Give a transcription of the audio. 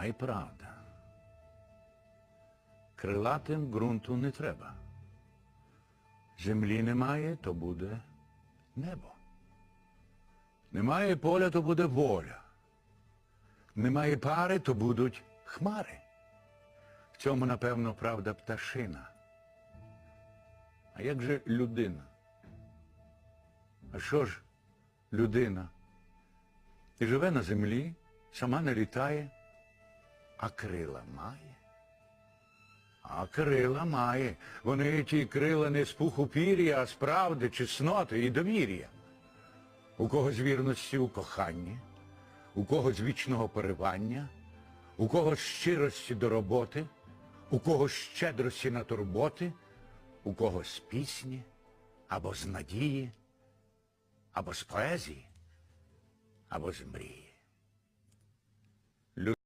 А й правда. Крилатим ґрунту не треба. Землі немає, то буде небо. Немає поля, то буде воля. Немає пари, то будуть хмари. В цьому, напевно, правда пташина. А як же людина? А що ж людина? І живе на землі, сама не літає, а крила має. А крила має. Вони ті крила не з пуху пір'я, а з правди, чесноти і довір'я. У кого з вірності у коханні, у кого з вічного поривання, у кого щирості до роботи, у кого щедрості на турботи, у кого з пісні, або з надії, або з поезії, або з мрії.